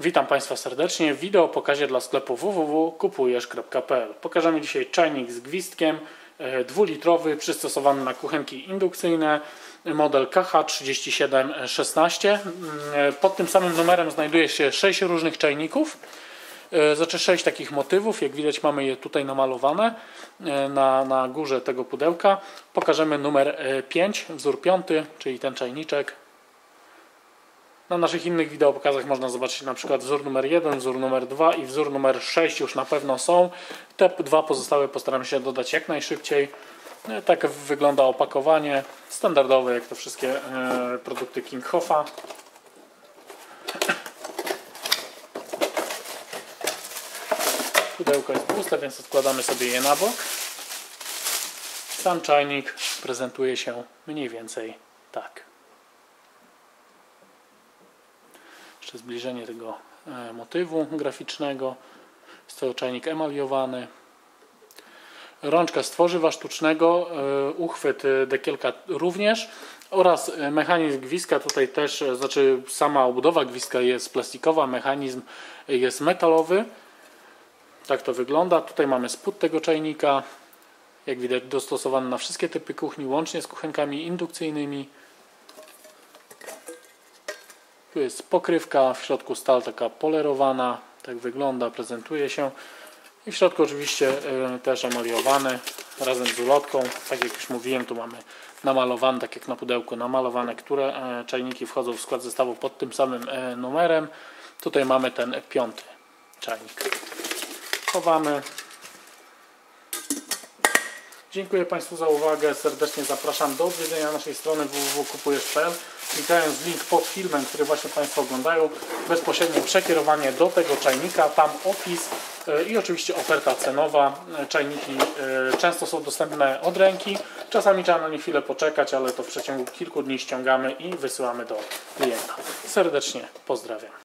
Witam Państwa serdecznie. W wideo pokazie dla sklepu www.kupujesz.pl Pokażemy dzisiaj czajnik z gwizdkiem e, dwulitrowy przystosowany na kuchenki indukcyjne model KH3716 mm, e, pod tym samym numerem znajduje się 6 różnych czajników. E, znaczy 6 takich motywów. Jak widać mamy je tutaj namalowane na, na górze tego pudełka. Pokażemy numer 5 wzór 5 czyli ten czajniczek na naszych innych wideopokazach można zobaczyć na przykład wzór numer 1, wzór numer 2 i wzór numer 6 już na pewno są. Te dwa pozostałe postaram się dodać jak najszybciej. E, tak wygląda opakowanie standardowe jak to wszystkie e, produkty Kinghofa. Pudełko jest puste, więc odkładamy sobie je na bok. Sam czajnik prezentuje się mniej więcej tak. Jeszcze zbliżenie tego e, motywu graficznego. Jest to czajnik emaliowany. Rączka z tworzywa sztucznego, e, uchwyt e, dekielka również oraz mechanizm gwizdka. Tutaj też, znaczy sama obudowa gwizdka jest plastikowa, mechanizm jest metalowy. Tak to wygląda. Tutaj mamy spód tego czajnika. Jak widać dostosowany na wszystkie typy kuchni, łącznie z kuchenkami indukcyjnymi. Tu jest pokrywka, w środku stal taka polerowana, tak wygląda, prezentuje się. I w środku oczywiście y, też emaliowany razem z ulotką. Tak jak już mówiłem, tu mamy namalowane, tak jak na pudełku, namalowane, które e, czajniki wchodzą w skład zestawu pod tym samym e, numerem. Tutaj mamy ten piąty czajnik. Chowamy. Dziękuję Państwu za uwagę. Serdecznie zapraszam do odwiedzenia naszej strony www.kupujesz.pl klikając link pod filmem, który właśnie Państwo oglądają, bezpośrednie przekierowanie do tego czajnika, tam opis e, i oczywiście oferta cenowa. E, czajniki e, często są dostępne od ręki, czasami trzeba na nie chwilę poczekać, ale to w przeciągu kilku dni ściągamy i wysyłamy do klienta. Serdecznie pozdrawiam.